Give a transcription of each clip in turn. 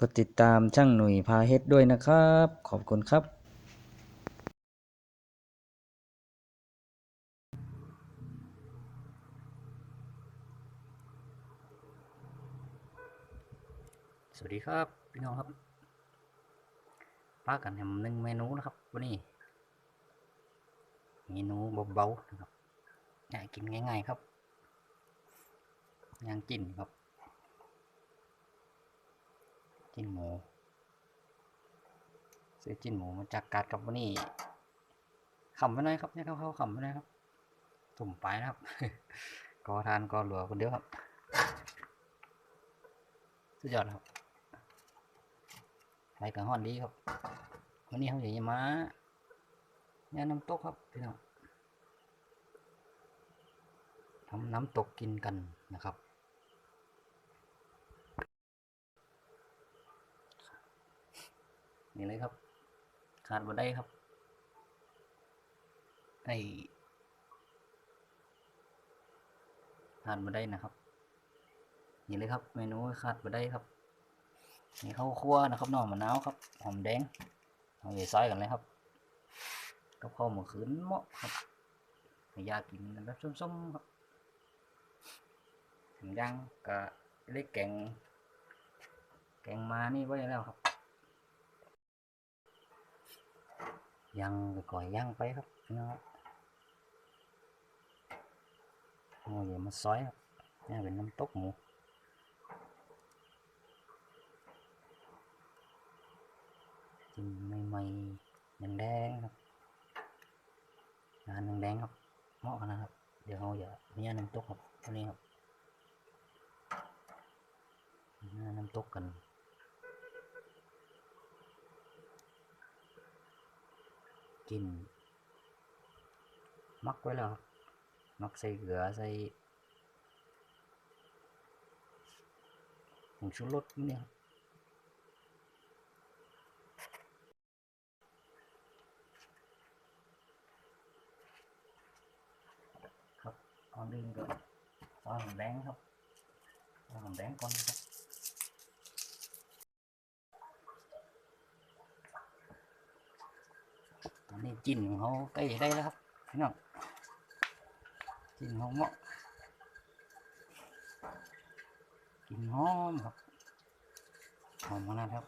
กดติดตามช่างหนุ่ยพาเฮ็ดด้วยนะครับ ขอบคุณครับ สวัสดีครับพี่น้องครับพากันทำหนึ่งเมนูนะครับวันนี้เมนูเบาๆนะครับง่ายกินง่ายๆครับย่างจิ้นครับ จิ้นหมู ซื้อจิ้นหมูมาจากกาดครับวันนี้ขำไปหน่อยครับเนี่ยเข้าเขาขำไปหน่อยครับสุ่มไปนะครับกอทานกอหลัวคนเดียวครับ สุดยอดครับไปกับฮอนดีครับ วันนี้เขาอย่ากจะมาเนี่ยน้ำตกครับพี่น้องทำน้ำตกกินกันนะครับ นี่เลยครับ ขาดบ่ได้ครับไอขาดบ่ได้นะครับ นี่เลยครับ เมนูขาดบ่ได้ครับนี่ข้าวคั่วนะครับหน่อมะนาวครับหอมแดงเอาใส่ซอยกันเลยครับกับข้าวหมูขืนเหมาะครับยากินแบบส้มๆครับถึงย่างก็เล็กแกงแกงมานี่ไว้แล้วครับ ย่างไปก่อยย่างไปครับพี่น้องครับเอาเดี๋ยวมาซอยครับนี่เป็นน้ำต กหมูกินใหม่ๆแดงๆครับงานแดงๆครับเหมาะกันนะครับเดี๋ยวเราจะมีน้ำตกครับตัวนี้ครับมีน้ำตกกันกิน มักไว้แล้วครับ มักใส่เกลือใส่ผงชูรสนี่ครับครับก่อนอื่นก็ซอยหอมแดงครับซอยหอมแดงก่อนนะครับ ตอนนี้กลินของเขาใกล้จะได้แล้วครับพี่น้องกลินเขาเหมาะกินหอมครับหอมขนาดครับ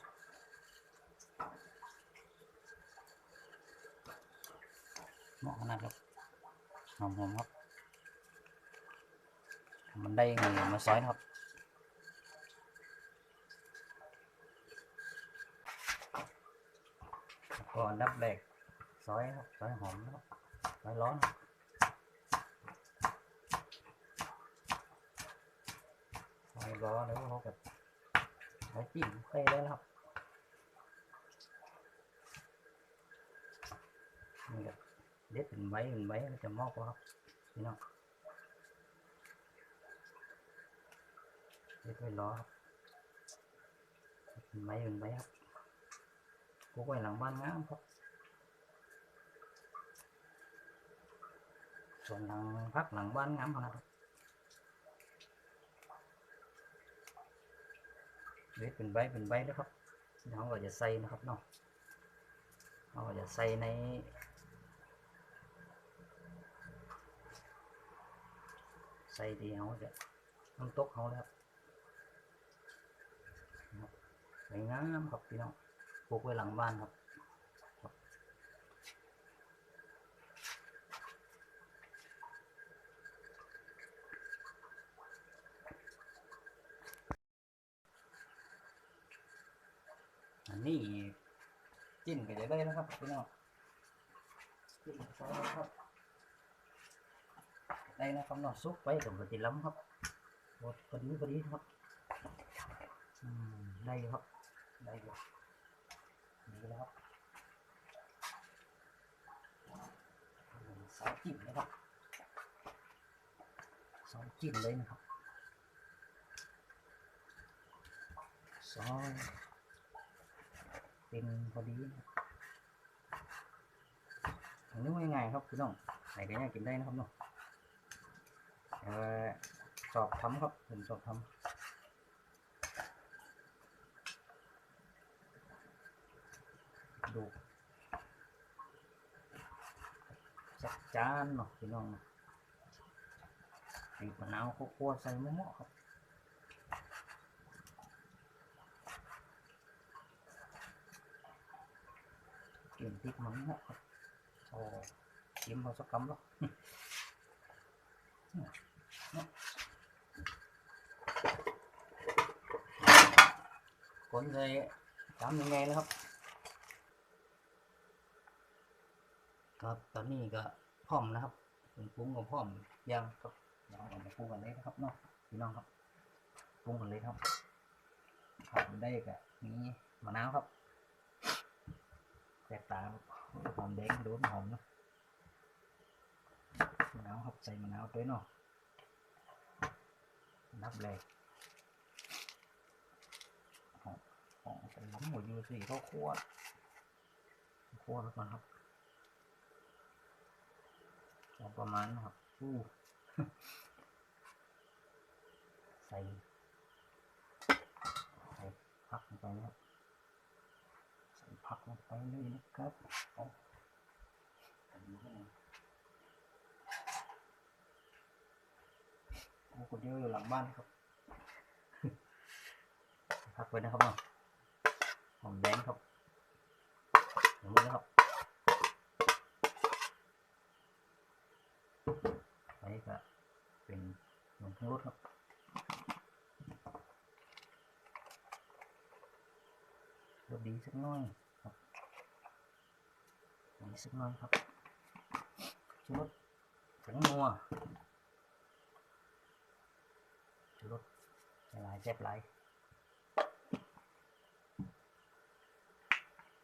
เหมาะขนาดครับหอมหอมครับมันได้เงินมาซอยนะครับก่อนรกซอยครับซอยหอมนะครับซอยร้อนครับซอยร้อนแบบซอยจิ้มใส่ได้แล้วครับนี่ครับเด็ดเป็นใบเป็นใบมันจะมอก กว่าครับพี่น้องเรียบร้อยครับเป็นไม้เป็นไม้ครับปลูกไว้หลังบ้านงามครับ ส่วนหลังพักหลังบ้านงามขนาดครับเล็ดเป็นใบเป็นใบแล้วครับน้องก็จะใส่นะครับเนาะเราก็จะใส่ในใส่ที่เขาจะน้ำตกเขาแล้วสวยงามครับพี่น้องปลูกไว้หลังบ้านครับ นนี้จิ้นไปได้เลยนะครับพี่น้องจิ้นซอยครับได้นะครับเนาะซุปไปกับกระติล้ำครับหมดพอดีพอดีครับได้ครับได้อยู่ดีแล้วครับสองจิ้มนะครับสองจิ้มเลยนะครับซอย เต็มพอดีถึงนึกว่ายังครับพี่น้องไหนก็ยังกินได้นะครับน้องสอบทำครับผมสอบทำดูจัดจานเนาะพี่น้องนะตีมะนาวคั่วใส่มะม่วงครับ เปลี่ยนพริกมันนะโอ้ชิมเอาสักคำแล้วคนใส่ตามยังไงแล้วครับ ครับตอนนี้ก็พร้อมนะครับถึงปรุงก็พร้อมยังครับเดี๋ยวเรามาปรุงกันเลยนะครับเนาะพี่น้องครับปรุงกันเลยครับขาดได้ก็มีมะนาวครับ แตกต่างหอมแดงโดนหอมเนาะมะนาวครับใส่มะนาวตัวยเนาะนับเลยหอมหอมใส่น้ำหมูยูสี่ข้าวคั่วคั่วแล้วก่อนครับเอาประมาณนะครับอู้ใส่ใส่พักลงไปนะครับ ส่ผักลงไปเลยนะครับเอาอันนี้ให้โอ้คนเดียวอยู่หลังบ้านครับพักไว้นะครับเนาะหอมแดงครับเดี๋ยวหมดแล้วครับไปก็เป็นหนมทั้งรสครับรสดีสักหน่อย สักหน่อยครับชูรสถึงนัวชูรสหลายแซ่บหลาย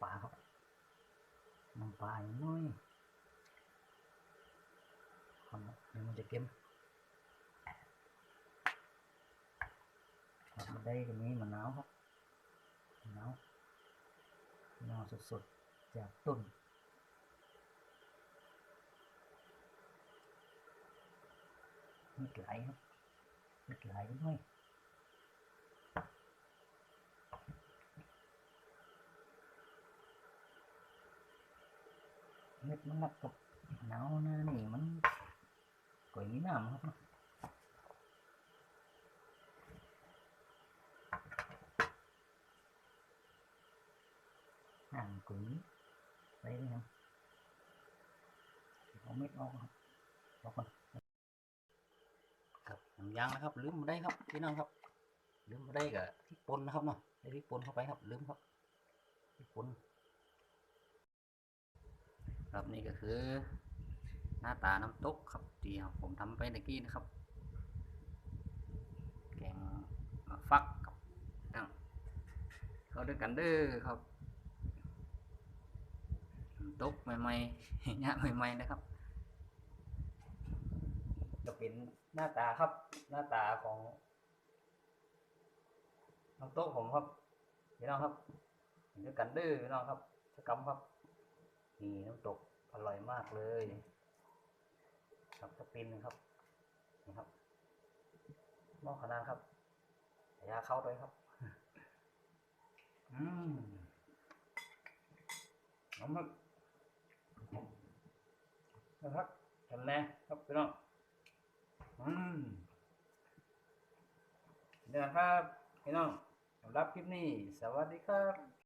ปลาครับน้ำปลาอย่างน้อยคนละเดี๋ยวมันจะเค็มครับมาได้ก็มีมะนาวครับมะนาวมะนอสดๆจากต้น มีไหลครับมีไหลด้วยเม็ดมันนักกับหนาวนะนี่มันก่อยมีน้ำครับห่าง quỷ đây đi em có mít ngon không có con ครับน้ำยางนะครับ ลืมมาได้ครับพี่น้องครับ ลืมมาได้กับพริกป่นนะครับเนาะพริกป่นเข้าไปครับ ลืมครับพริกป่นครับนี่ก็คือหน้าตาน้ำตกครับที่ผมทำไปตะกี้นะครับ แกงฟักกับอ้าวเข้าด้วยกันเด้อครับน้ำตกใหม่ๆยใหม่ๆนะครับ จะเป็น หน้าตาครับ หน้าตาของน้ำโต๊ะผมครับพี่น้องครับเห็นด้วกันเด้อพี่น้องครับสกรรมครับนี่น้ำตกอร่อยมากเลยครับสปินครับนี่ครับหม้อขนาดครับยาเข้าด้วยครับ อืมน้ำมันนะครับกันแน่ครับพี่น้อง อืมเดี๋ยวครับพี่น้องสำหรับคลิปนี้ สวัสดีครับ